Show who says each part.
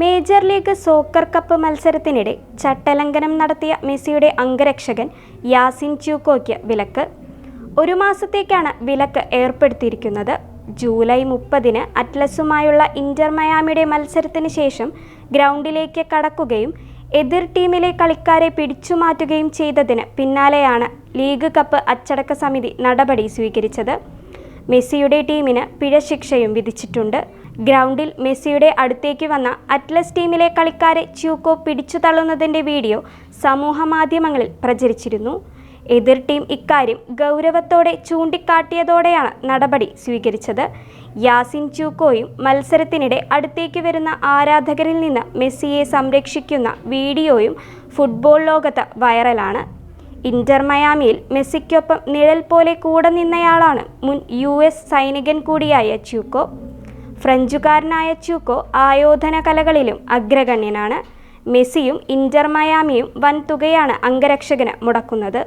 Speaker 1: Major league soccer cup മത്സരത്തിനിടെ ചട്ടലംഘനം നടത്തിയ മെസ്സിയുടെ അംഗരക്ഷകൻ യാസിൻ ച്യൂക്കോയ്ക്ക് വിലക്ക്. ഒരു മാസത്തേക്കാണ് വിലക്ക് ഏർപ്പെടുത്തിയിരിക്കുന്നത്. ജൂലൈ മുപ്പതിന് അറ്റ്ലസുമായുള്ള ഇന്റർ മയാമിയുടെ മത്സരത്തിന് ശേഷം ഗ്രൗണ്ടിലേക്ക് കടക്കുകയും എതിർ ടീമിലെ കളിക്കാരെ പിടിച്ചുമാറ്റുകയും ചെയ്തതിന് പിന്നാലെയാണ് ലീഗ് കപ്പ് അച്ചടക്ക സമിതി നടപടി സ്വീകരിച്ചത്. മെസ്സിയുടെ ടീമിന് പിഴശിക്ഷയും വിധിച്ചിട്ടുണ്ട്. ഗ്രൗണ്ടിൽ മെസ്സിയുടെ അടുത്തേക്ക് വന്ന അറ്റ്ലസ് ടീമിലെ കളിക്കാരെ ച്യൂക്കോ പിടിച്ചു തള്ളുന്നതിന്റെ വീഡിയോ സമൂഹമാധ്യമങ്ങളിൽ പ്രചരിച്ചിരുന്നു. എതിർ ടീം ഇക്കാര്യം ഗൗരവത്തോടെ ചൂണ്ടിക്കാട്ടിയതോടെയാണ് നടപടി സ്വീകരിച്ചത്. യാസിൻ ചൂക്കോയും മത്സരത്തിനിടെ അടുത്തേക്ക് വരുന്ന ആരാധകരിൽ നിന്ന് മെസ്സിയെ സംരക്ഷിക്കുന്ന വീഡിയോയും ഫുട്ബോൾ ലോകത്ത് വൈറലാണ്. ഇന്റർ മയാമിയിൽ മെസ്സിക്കൊപ്പം നിഴൽ പോലെ കൂടെ നിന്നയാളാണ് മുൻ യു എസ് സൈനികൻ കൂടിയായ ച്യൂക്കോ ഫ്രഞ്ചുകാരനായ ച്യൂക്കോ ആയോധന കലകളിലും അഗ്രഗണ്യനാണ്. മെസ്സിയും ഇന്റർ മയാമിയും വൻ തുകയാണ് അംഗരക്ഷകന് മുടക്കുന്നത്.